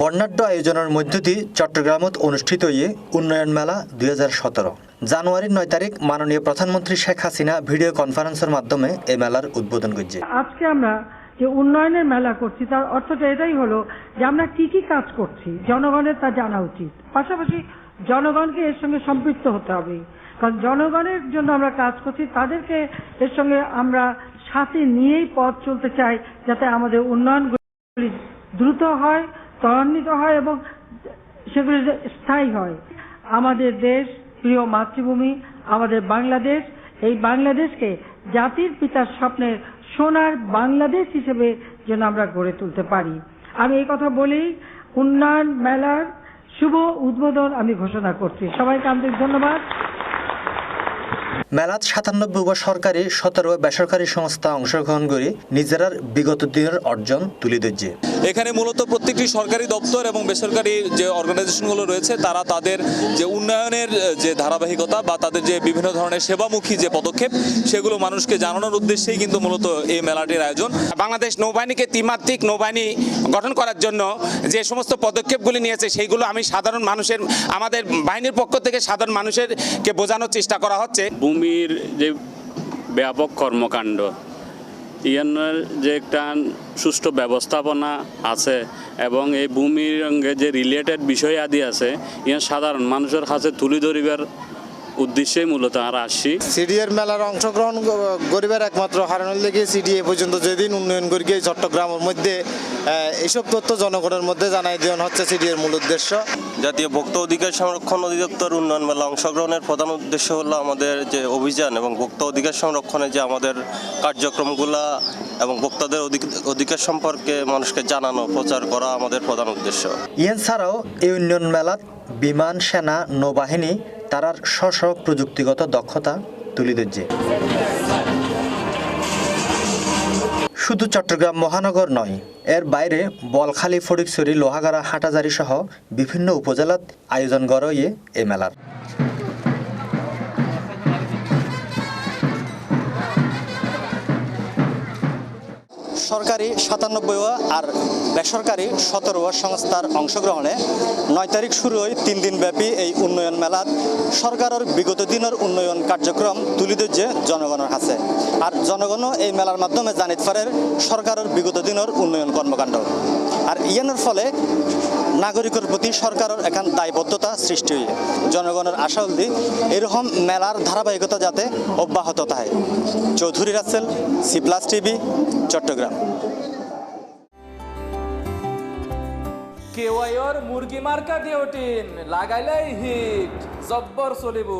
বর্ণাঢ্য আয়োজনের মধ্য দিয়ে চট্টগ্রামত অনুষ্ঠিত ইয়ে উন্নয়ন মেলা দুই হাজার জানুয়ারির নয় তারিখ মাননীয় প্রধানমন্ত্রী শেখ হাসিনা ভিডিও কনফারেন্সের মাধ্যমে এই মেলার উদ্বোধন করছে। আজকে আমরা যে উন্নয়নের মেলা করছি, তার অর্থটা এটাই হলো যে আমরা কি কি কাজ করছি, জনগণের তা জানা উচিত। পাশাপাশি জনগণকে এর সঙ্গে সম্পৃক্ত হতে হবে। কারণ জনগণের জন্য আমরা কাজ করছি, তাদেরকে এর সঙ্গে আমরা সাথে নিয়েই পথ চলতে চাই যাতে আমাদের উন্নয়নগুলি দ্রুত হয়। ত্বরান্বিত হয় এবং সেগুলি স্থায়ী হয়। আমাদের দেশ প্রিয় মাতৃভূমি, আমাদের বাংলাদেশ, এই বাংলাদেশকে জাতির পিতার স্বপ্নের সোনার বাংলাদেশ হিসেবে যেন আমরা গড়ে তুলতে পারি। আমি এই কথা বলি উন্নয়ন মেলার শুভ উদ্বোধন আমি ঘোষণা করছি। সবাইকে আন্তরিক ধন্যবাদ। মেলাত সাতানব্বই সরকারি সতেরো বেসরকারি সংস্থা অংশগ্রহণ করে নিজেরার বিগত দিনের অর্জন তুলে ধরছে। এখানে মূলত প্রত্যেকটি সরকারি দপ্তর এবং বেসরকারি যে অর্গানাইজেশনগুলো রয়েছে তারা তাদের যে উন্নয়নের যে ধারাবাহিকতা বা তাদের যে বিভিন্ন ধরনের সেবামুখী যে পদক্ষেপ সেগুলো মানুষকে জানানোর উদ্দেশ্যেই কিন্তু মূলত এই মেলাটির আয়োজন। বাংলাদেশ নৌবাহিনীকে ত্রিমাত্রিক নৌবাহিনী গঠন করার জন্য যে সমস্ত পদক্ষেপগুলি নিয়েছে সেইগুলো আমি সাধারণ মানুষের আমাদের বাহিনীর পক্ষ থেকে সাধারণ মানুষেরকে বোঝানোর চেষ্টা করা হচ্ছে। ভূমির যে ব্যাপক কর্মকাণ্ড ইয়ানের যে একটা সুষ্ঠু ব্যবস্থাপনা আছে এবং এই ভূমির যে রিলেটেড বিষয় আদি আছে ইয়ান সাধারণ মানুষের কাছে তুলে ধরিবার উদ্দেশ্যেই মূলত আর আসছি। সিডিএর মেলার অংশগ্রহণ গরিবের একমাত্র হারানোর লেগে সিডিএ পর্যন্ত যেদিন উন্নয়ন করি গিয়ে চট্টগ্রামের মধ্যে এইসব তথ্য জনগণের মধ্যে জানাই দেওয়া হচ্ছে সিডিএর মূল উদ্দেশ্য। জাতীয় ভোক্তা অধিকার সংরক্ষণ অধিদপ্তর উন্নয়ন মেলা অংশগ্রহণের প্রধান উদ্দেশ্য হলো আমাদের যে অভিযান এবং ভোক্তা অধিকার সংরক্ষণে যে আমাদের কার্যক্রমগুলা এবং ভোক্তাদের অধিক- অধিকার সম্পর্কে মানুষকে জানানো প্রচার করা আমাদের প্রধান উদ্দেশ্য। ইয়েন ছাড়াও এই উন্নয়ন মেলাত বিমান, সেনা, নৌবাহিনী, তারার স্ব প্রযুক্তিগত দক্ষতা তুলি ধরছে। শুধু চট্টগ্রাম মহানগর নয়, এর বাইরে বলখালী ফটিকছড়ি লোহাগাড়া হাটাজারি সহ বিভিন্ন উপজেলাত আয়োজন গড়ইয়ে এ মেলার। সরকারি সাতানব্বই আর বেসরকারি সতেরো সংস্থার অংশগ্রহণে নয় তারিখ শুরু হয় তিন দিন ব্যাপী এই উন্নয়ন মেলা সরকারের বিগত দিনের উন্নয়ন কার্যক্রম তুলি ধরছে জনগণের কাছে আর জনগণও এই মেলার মাধ্যমে জানিত পারে সরকারের বিগত দিনের উন্নয়ন কর্মকাণ্ড। আর ইয়ানোর ফলে নাগরিকের প্রতি সরকারের এখান দায়বদ্ধতা সৃষ্টি হয়ে জনগণের আশা হলদি এরকম মেলার ধারাবাহিকতা যাতে অব্যাহত থাকে। Chowdhury Rasel, C plus TV, Chattogram. কেওয়াইর মুরগি মার্কা ডিওটিন লাগাইলাই হিট, জব্বর চলিব।